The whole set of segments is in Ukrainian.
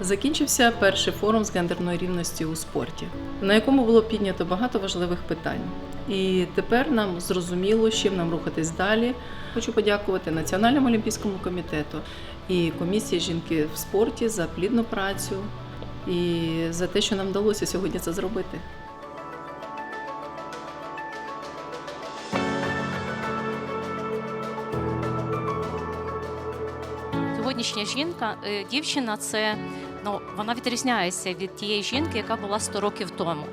Закінчився перший форум з гендерної рівності у спорті, на якому було піднято багато важливих питань. І тепер нам зрозуміло, чим нам рухатись далі. Хочу подякувати Національному олімпійському комітету і комісії жінки в спорті за плідну працю і за те, що нам вдалося сьогодні це зробити. Сьогоднішня жінка, е, дівчина, це ну вона відрізняється від тієї жінки, яка була 100 років тому.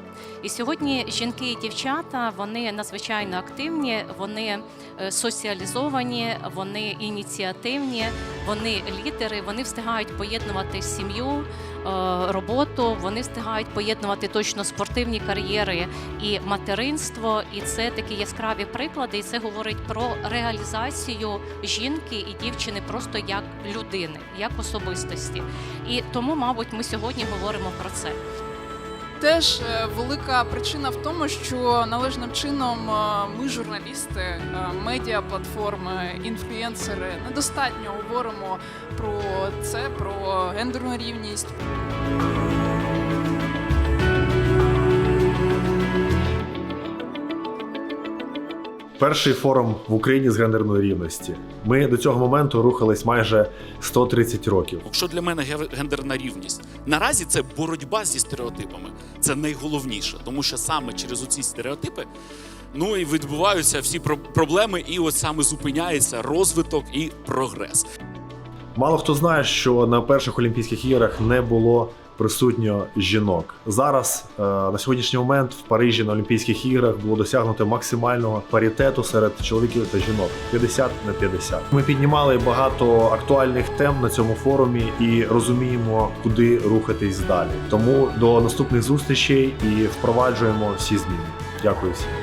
І сьогодні жінки і дівчата вони надзвичайно активні, вони е, соціалізовані, вони ініціативні, вони лідери, вони встигають поєднувати сім'ю, е, роботу, вони встигають поєднувати точно спортивні кар'єри і материнство. І це такі яскраві приклади. І це говорить про реалізацію жінки і дівчини просто як людини, як особистості. І тому, мабуть, ми сьогодні говоримо про це. Теж е, велика причина в тому, що належним чином е, ми, журналісти, е, медіа платформи, інфлюєнсери, недостатньо говоримо про це, про гендерну рівність. Перший форум в Україні з гендерної рівності. Ми до цього моменту рухались майже 130 років. Що для мене гендерна рівність? Наразі це боротьба зі стереотипами. Це найголовніше, тому що саме через оці стереотипи ну і відбуваються всі про- проблеми, і от саме зупиняється розвиток і прогрес. Мало хто знає, що на перших Олімпійських іграх не було присутньо жінок. Зараз е, на сьогоднішній момент в Парижі на Олімпійських іграх було досягнуто максимального паритету серед чоловіків та жінок 50 на 50. Ми піднімали багато актуальних тем на цьому форумі і розуміємо, куди рухатись далі. Тому до наступних зустрічей і впроваджуємо всі зміни. Дякую всім.